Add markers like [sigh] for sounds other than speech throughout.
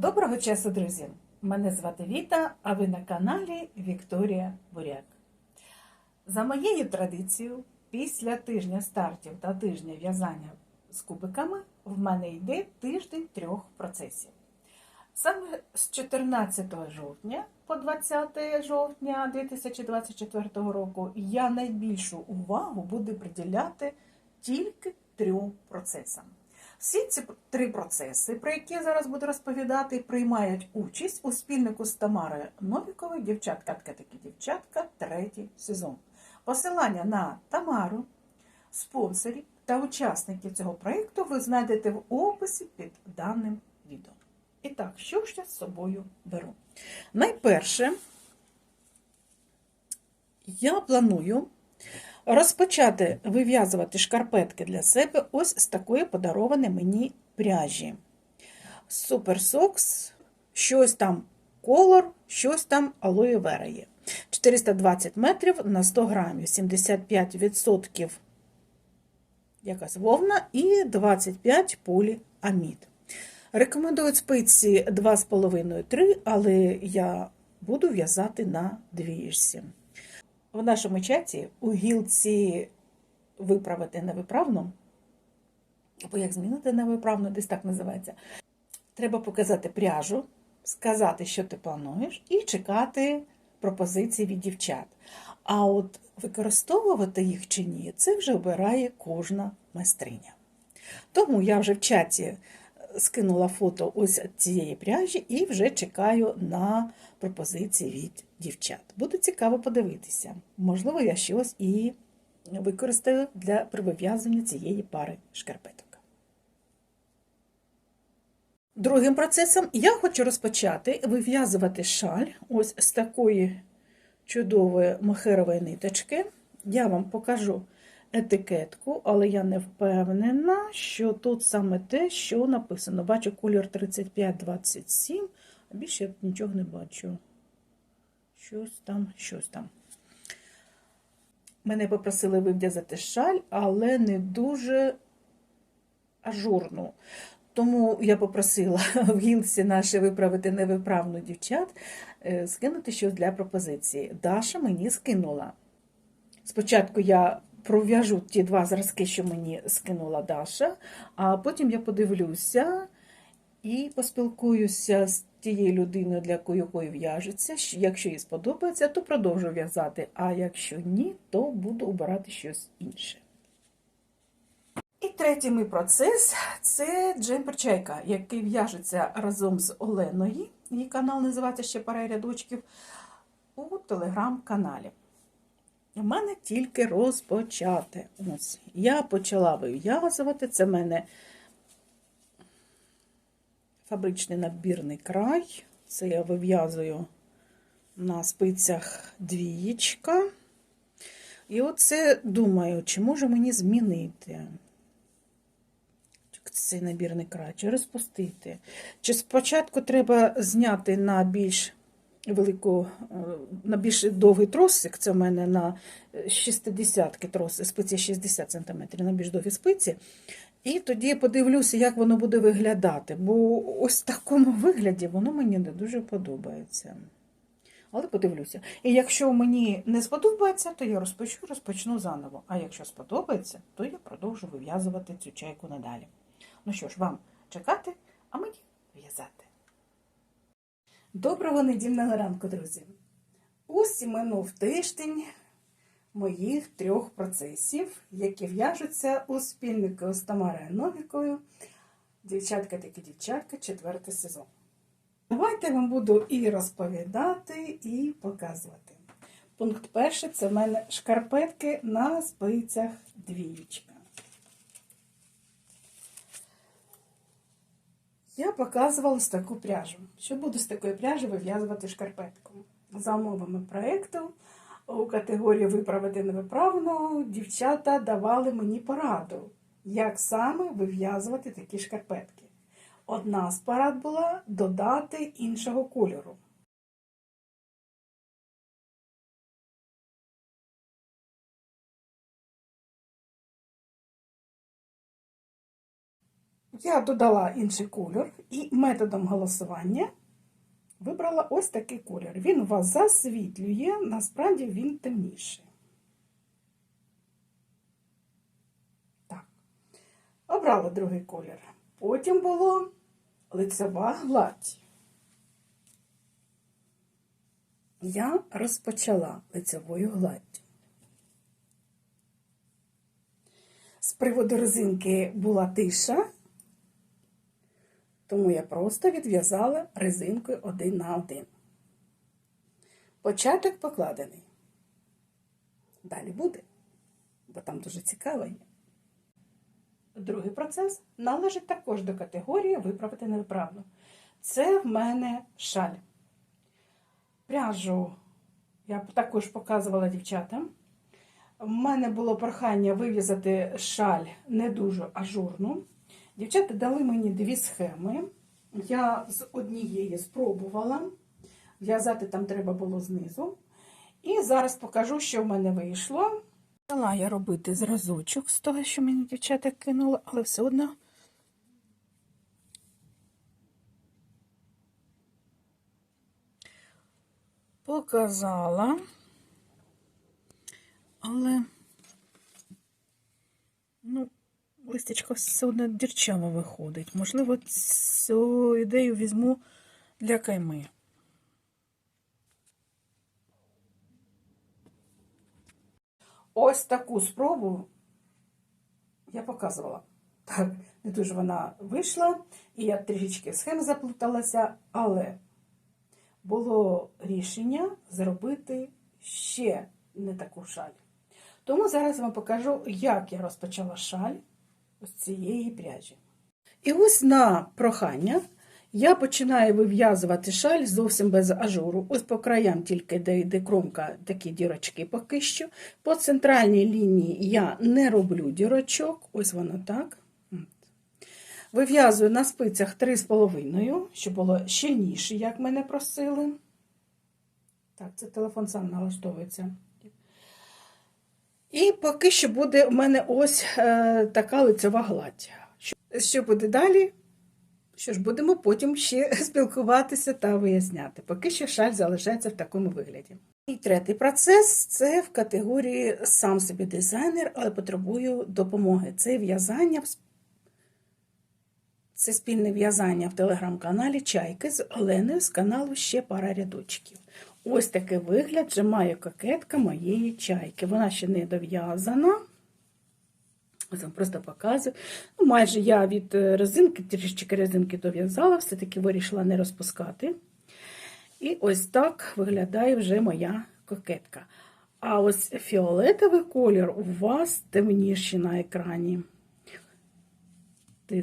Доброго часу, друзі! Мене звати Віта, а ви на каналі Вікторія Буряк. За моєю традицією, після тижня стартів та тижня в'язання з кубиками в мене йде тиждень трьох процесів. Саме з 14 жовтня по 20 жовтня 2024 року я найбільшу увагу буду приділяти тільки трьом процесам. Всі ці три процеси, про які я зараз буду розповідати, приймають участь у спільнику з Тамарою Новіковою Дівчатка таки дівчатка, третій сезон. Посилання на Тамару, спонсорів та учасників цього проєкту ви знайдете в описі під даним відео. І так, що ж я з собою беру? Найперше, я планую розпочати вив'язувати шкарпетки для себе ось з такої подарованої мені пряжі. Super Socks, щось там колор, щось там алоє вера є. 420 метрів на 100 грамів, 75% якась вовна і 25 поліамід. Рекомендують спиці 2,5-3, але я буду в'язати на двіжці. В нашому чаті у гілці виправити невиправну, або як змінити невиправну, десь так називається. Треба показати пряжу, сказати, що ти плануєш, і чекати пропозиції від дівчат. А от використовувати їх чи ні, це вже обирає кожна майстриня. Тому я вже в чаті скинула фото ось цієї пряжі і вже чекаю на пропозиції від дівчат. Буде цікаво подивитися. Можливо, я щось і використаю для привив'язання цієї пари шкарпеток. Другим процесом я хочу розпочати вив'язувати шаль ось з такої чудової мохерової ниточки. Я вам покажу етикетку, але я не впевнена, що тут саме те, що написано. Бачу колір 35-27, а більше я нічого не бачу. Щось там, щось там. Мене попросили вив'язати шаль, але не дуже ажурну. Тому я попросила [laughs] в гілці наші виправити невиправну дівчат, е, скинути щось для пропозиції. Даша мені скинула. Спочатку я пров'яжу ті два зразки, що мені скинула Даша, а потім я подивлюся і поспілкуюся з тією людиною, для якої в'яжеться. Якщо їй сподобається, то продовжу в'язати, а якщо ні, то буду обирати щось інше. І третій мій процес це джемпер чайка, який в'яжеться разом з Оленою. Її канал називається ще пара рядочків у телеграм-каналі. У мене тільки розпочати. Ось, Я почала вив'язувати. Це в мене фабричний набірний край. Це я вив'язую на спицях двієчка. І оце думаю, чи може мені змінити цей набірний край, чи розпустити. Чи спочатку треба зняти на більш велику, е, на більш довгий тросик, це в мене на 60 троси, спиці 60 см, на більш довгі спиці. І тоді подивлюся, як воно буде виглядати, бо ось в такому вигляді воно мені не дуже подобається. Але подивлюся. І якщо мені не сподобається, то я розпочну, розпочну заново. А якщо сподобається, то я продовжу вив'язувати цю чайку надалі. Ну що ж, вам чекати, а мені в'язати. Доброго недільного ранку, друзі! Ось і минув тиждень моїх трьох процесів, які в'яжуться у спільнику з Тамарою Новікою. Дівчатка такі дівчатка, четвертий сезон. Давайте я вам буду і розповідати, і показувати. Пункт перший це в мене шкарпетки на спицях двієчка. Я показувала таку пряжу. Що буду з такої пряжі вив'язувати шкарпетку. За умовами проєкту у категорії виправити невиправно дівчата давали мені пораду, як саме вив'язувати такі шкарпетки. Одна з порад була додати іншого кольору. Я додала інший кольор і методом голосування вибрала ось такий колір. Він вас засвітлює, насправді він темніший. Так. Обрала другий колір. Потім було лицева гладь. Я розпочала лицевою гладдю. З приводу резинки була тиша, тому я просто відв'язала резинкою один на один. Початок покладений. Далі буде, бо там дуже цікаво є. Другий процес належить також до категорії виправити невправду. Це в мене шаль. Пряжу я також показувала дівчатам. У мене було прохання вив'язати шаль не дуже ажурну. Дівчата дали мені дві схеми. Я з однієї спробувала. В'язати там треба було знизу. І зараз покажу, що в мене вийшло. Почала я робити зразочок з того, що мені дівчата кинули, але все одно. Показала, але ну, листячко все одно дірчаво виходить. Можливо, цю ідею візьму для кайми. Ось таку спробу я показувала. Так, не дуже вона вийшла, і я трішечки схем заплуталася, але було рішення зробити ще не таку шаль. Тому зараз вам покажу, як я розпочала шаль з цієї пряжі. І ось на прохання я починаю вив'язувати шаль зовсім без ажуру. Ось по краям тільки де йде кромка, такі дірочки поки що. По центральній лінії я не роблю дірочок, ось воно так. Вив'язую на спицях 3,5, щоб було щільніше, як мене просили. Так, це телефон сам налаштовується. І поки що буде у мене ось е, така лицева гладь. Що, що буде далі? Що ж, будемо потім ще [laughs] спілкуватися та виясняти. Поки що шаль залишається в такому вигляді. І третій процес це в категорії сам собі дизайнер, але потребую допомоги. Це в'язання, це спільне в'язання в телеграм-каналі Чайки з Оленою з каналу Ще пара рядочків. Ось такий вигляд вже має кокетка моєї чайки. Вона ще не дов'язана. Ось вам просто показую. Ну, майже я від резинки, трішечки резинки дов'язала, все-таки вирішила не розпускати. І ось так виглядає вже моя кокетка. А ось фіолетовий колір у вас темніший на екрані.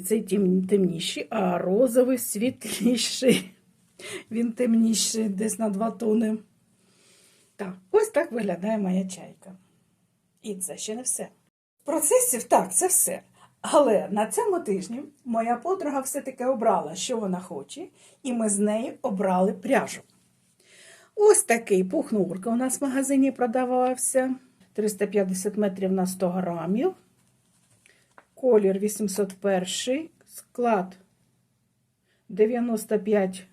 Цей темніший, а розовий світліший. Він темніший, десь на 2 тони. Так, ось так виглядає моя чайка. І це ще не все. Процесів так, це все. Але на цьому тижні моя подруга все-таки обрала, що вона хоче, і ми з нею обрали пряжу. Ось такий пухнурка у нас в магазині продавався. 350 метрів на 100 грамів. Колір 801, склад 95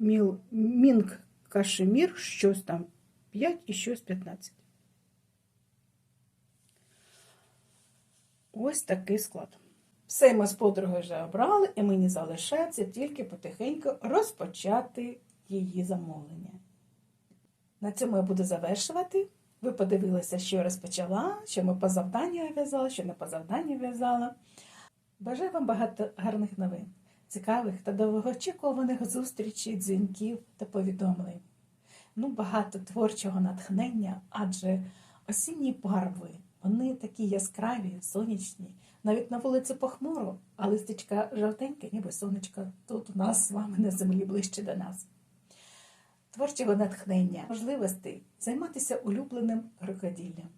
міл, мінк кашемір, щось там 5 і щось 15. Ось такий склад. Все ми з подругою вже обрали, і мені залишається тільки потихеньку розпочати її замовлення. На цьому я буду завершувати. Ви подивилися, що я розпочала, що ми по завданню в'язала, що не по завданню в'язала. Бажаю вам багато гарних новин, цікавих та довгоочікуваних зустрічей, дзвінків та повідомлень. Ну, багато творчого натхнення, адже осінні барви, вони такі яскраві, сонячні. Навіть на вулиці похмуро, а листечка жовтеньке, ніби сонечко тут у нас з вами на землі ближче до нас. Творчого натхнення, можливостей займатися улюбленим рукоділлям.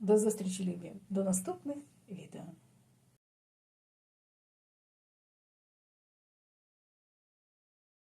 До зустрічі, любі, до наступних відео.